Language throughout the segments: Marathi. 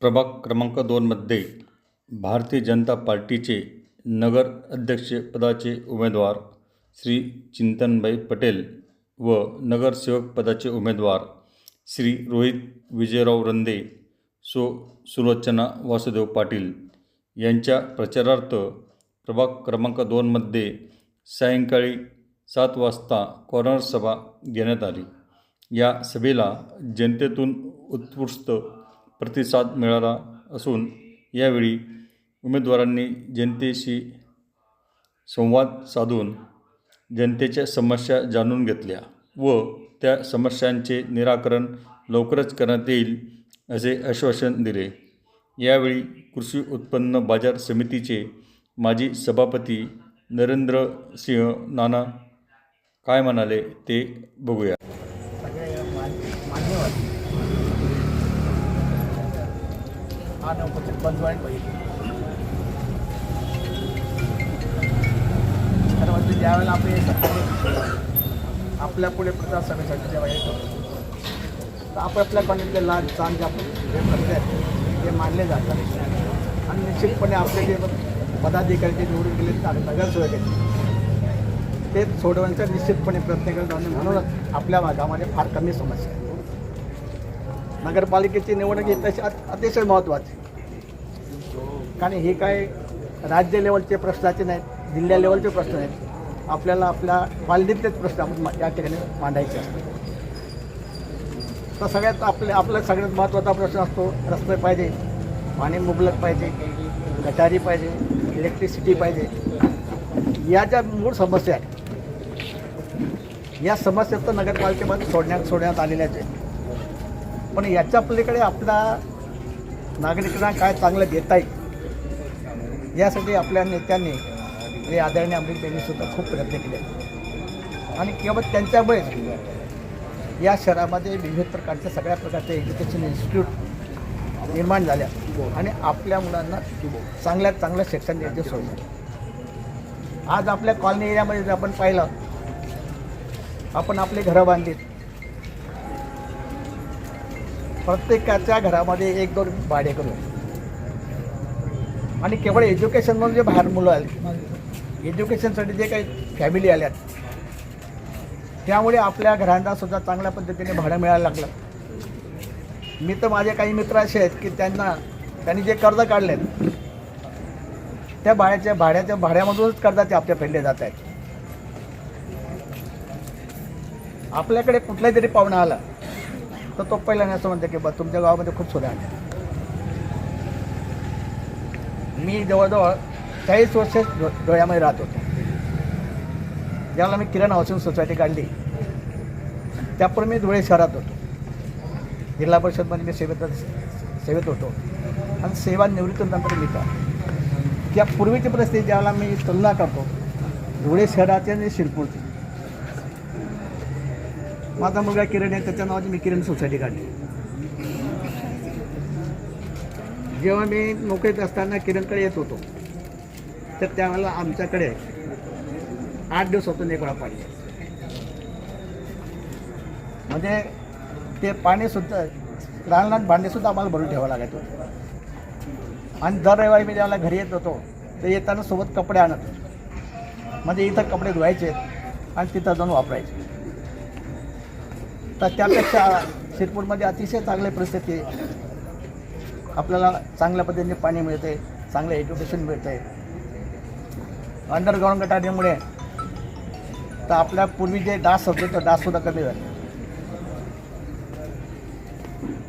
प्रभाग क्रमांक दोनमध्ये भारतीय जनता पार्टीचे नगर अध्यक्षपदाचे उमेदवार श्री चिंतनभाई पटेल व नगरसेवक पदाचे उमेदवार श्री रोहित विजयराव रंदे सो सुलोचना वासुदेव पाटील यांच्या प्रचारार्थ प्रभाग क्रमांक दोनमध्ये सायंकाळी सात वाजता कॉर्नर सभा घेण्यात आली. या सभेला जनतेतून उत्कृष्ट प्रतिसाद मिळाला असून यावेळी उमेदवारांनी जनतेशी संवाद साधून जनतेच्या समस्या जाणून घेतल्या व त्या समस्यांचे निराकरण लवकरच करण्यात येईल असे आश्वासन दिले. यावेळी कृषी उत्पन्न बाजार समितीचे माजी सभापती नरेंद्र सिंह नाना काय म्हणाले ते बघूया. आणि उपस्थित बंधू आणि नौकरीत तर म्हणजे ज्यावेळेला आपण आपल्या पुढे प्रजासभेसाठी जेव्हा येतो तर आपापल्या कॉलेजचे लाभ चांग जे आपण जे करते आहेत ते मानले जातात. आणि निश्चितपणे आपले जे पदाधिकारी जे निवडून गेले नगरसेवक आहेत. ते सोडवण्याचा निश्चितपणे प्रयत्न करत आणि म्हणूनच आपल्या भागामध्ये फार कमी समस्या आहे नगरपालिकेची निवडणूक ही तशी अतिशय महत्त्वाची कारण हे काय राज्य लेवलचे प्रश्नाचे नाहीत जिल्हा लेवलचे प्रश्न आहेत आपल्याला आपल्या पालडीतलेच प्रश्न आपण या ठिकाणी मांडायचे असतात तर सगळ्यात आपले आपला सगळ्यात महत्त्वाचा प्रश्न असतो रस्ते पाहिजे पाणी मुबलक पाहिजे गटारी पाहिजे इलेक्ट्रिसिटी पाहिजे. या ज्या मूळ समस्या आहेत या समस्या तर नगरपालिकेमध्ये सोडण्यात सोडण्यात आलेल्याच आहेत. पण याच्या पलीकडे आपल्या नागरिकांना काय चांगलं देता येईल? यासाठी आपल्या नेत्यांनी जे आदरणीय अमृत यांनी सुद्धा खूप प्रयत्न केले. आणि केवळ त्यांच्यामुळेच या शहरामध्ये विविध प्रकारच्या सगळ्या प्रकारचे एज्युकेशन इन्स्टिट्यूट निर्माण झाल्या आणि आपल्या मुलांना चांगल्यात चांगलं शिक्षण द्यायचे सोडलं आज आपल्या कॉलनी एरियामध्ये जर आपण पाहिलं आपण आपली घरं बांधलीत. प्रत्येकाच्या घरामध्ये एक दोन भाडे करू आणि केवळ एज्युकेशन म्हणून जे बाहेर मुलं आली एज्युकेशनसाठी जे काही फॅमिली आल्यात त्यामुळे आपल्या घरांनासुद्धा चांगल्या पद्धतीने भाडं मिळायला लागलं. मी तर माझे काही मित्र असे आहेत की त्यांना त्यांनी जे कर्ज काढलेत त्या भाड्याच्या भाड्याच्या भाड्यामधूनच कर्जाचे आपल्या फेडले जात आहेत. आपल्याकडे कुठलाही तरी पाहुणा आला तर तो पहिल्याने असं म्हणतो की बा तुमच्या गावामध्ये खूप सुधारणा मी जवळजवळ चाळीस वर्ष डो डोळ्यामध्ये राहत होतो. ज्याला मी किरण हाऊसिंग सोसायटी काढली. त्यापूर्वी मी धुळे शहरात होतो. जिल्हा परिषदमध्ये मी सेवेत सेवेत होतो. आणि सेवा निवृत्तीनंतर मी का त्या पूर्वीची परिस्थिती ज्याला मी तुलना करतो धुळे शहराची आणि शिरपूरची. माझा मुलगा किरण आहे त्याच्या नावाची मी किरण सोसायटी काढली. जेव्हा मी नोकरीत असताना किरणकडे येत होतो तर त्यावेळेला आमच्याकडे आठ दिवस होतो एक वेळा पाणी. म्हणजे ते पाणीसुद्धा लहान लहान भांडेसुद्धा आम्हाला भरून ठेवावं लागायचं आणि दर रविवारी मी ज्यावेळेला घरी येत होतो तर येताना सोबत कपडे आणत होतो. म्हणजे इथं कपडे धुवायचे आणि तिथं जाऊन वापरायचे. तर त्यापेक्षा शिरपूरमध्ये अतिशय चांगली परिस्थिती आपल्याला चांगल्या पद्धतीने पाणी मिळते चांगलं एज्युकेशन मिळतं. आहे अंडरग्राऊंड गटारीमुळे तर आपल्या पूर्वी जे डास होते तर डाससुद्धा कमी झाले.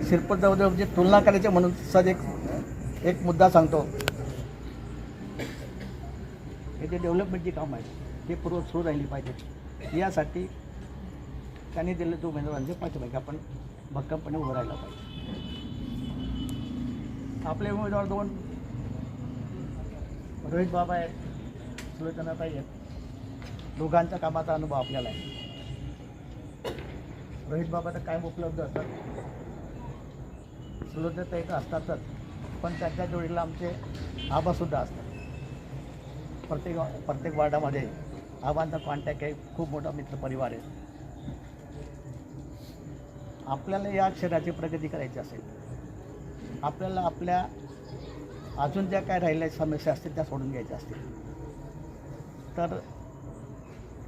श्रीपद जवळजवळ जे तुलना करायची म्हणून सर एक एक मुद्दा सांगतो. हे जे डेव्हलपमेंटची काम आहे हे पूर्व सुरू राहिली पाहिजे. यासाठी त्यांनी दिले तो उमेदवारांचे पाठीमागे आपण भक्कमपणे उभं राहायला पाहिजे. आपले उमेदवार दोन. रोहित बाबा आहेत. सुलोचनाताई आहेत. दोघांच्या कामाचा अनुभव आपल्याला आहे. रोहित बाबा तर कायम उपलब्ध असतात. सुलोचनाताई तर असतातच. पण त्यांच्या जोडीला आमचे आबासुद्धा असतात. प्रत्येक प्रत्येक वार्डामध्ये आबांचा कॉन्टॅक्ट आहे. खूप मोठा मित्रपरिवार आहे. आपल्याला या शहराची प्रगती करायची असेल. आपल्याला आपल्या अजून ज्या काय राहिल्या समस्या असतील त्या सोडून घ्यायच्या असतील. तर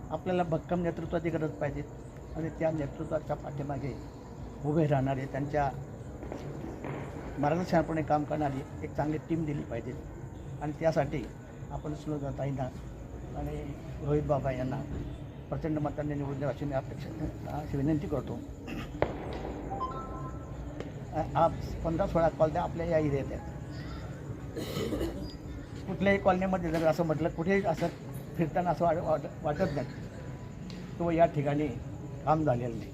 आपल्याला भक्कम नेतृत्वाची गरज पाहिजे आणि त्या नेतृत्वाच्या पाठीमागे उभे राहणारे त्यांच्या मार्गदर्शनापणे काम करणारी एक चांगली टीम दिली पाहिजे. आणि त्यासाठी आपण सुलताईंना आणि रोहित बाबा यांना प्रचंड मतांनी निवडून अशी मी अपेक्षा अशी विनंती करतो. आप पंधरा सोळा कॉल द्या आपल्या या एरियात आहेत कुठल्याही कॉलनीमध्ये जर असं म्हटलं कुठेही असं फिरताना असं वाट वाट वाटत नाही. किंवा या ठिकाणी काम झालेलं नाही.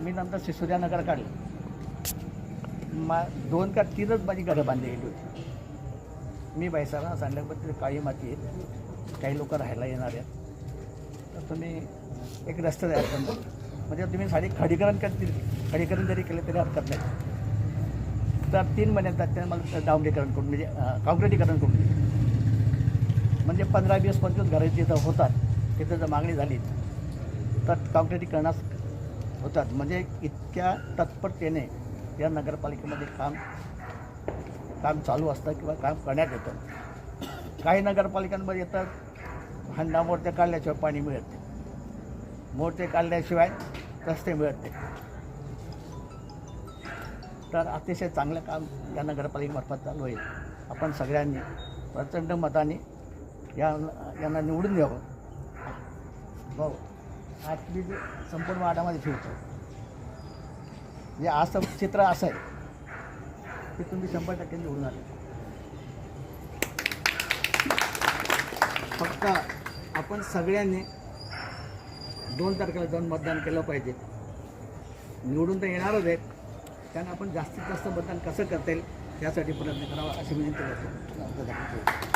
मी नंतर सिसोदियानगर काढलं. मा दोन का तीनच माझी घरं बांधली गेली होती. मी बाईसाला सांगल्याबद्दल काळी माती आहे. काही लोक राहायला येणार आहेत. तर तुम्ही एक रस्ता तयार करून म्हणजे तुम्ही साडी खडीकरण करतील. खडीकरण जरी केलं तरी हरकत नाही. तर तीन महिन्यात त्याने मला डांबरीकरण करून म्हणजे अं, काँक्रिटीकरण करून दिलं. म्हणजे पंधरा वीस पंचवीस घरं जिथं होतात तिथं जर मागणी झाली तर काँक्रिटीकरणास होतात. म्हणजे इतक्या तत्परतेने या नगरपालिकेमध्ये काम काम चालू असतं किंवा काम करण्यात येतं. काही नगरपालिकांमध्ये येतात हंडा मोर्चे काढल्याशिवाय पाणी मिळत नाही. मोर्चे काढल्याशिवाय रस्ते मिळत नाही. तर अतिशय चांगलं काम या नगरपालिकेमार्फत चालू होईल आपण सगळ्यांनी प्रचंड मताने या यांना निवडून द्यावं. भाऊ आज मी संपूर्ण वाडामध्ये फिरतो म्हणजे असं चित्र असं आहे की तुम्ही शंभर टक्के निवडून आले. फक्त आपण सगळ्यांनी दोन तारखेला जाऊन मतदान केलं पाहिजे. निवडून तर येणारच आहेत. त्यांना आपण जास्तीत जास्त मतदान कसं करता येईल यासाठी प्रयत्न करावा अशी विनंती करतो.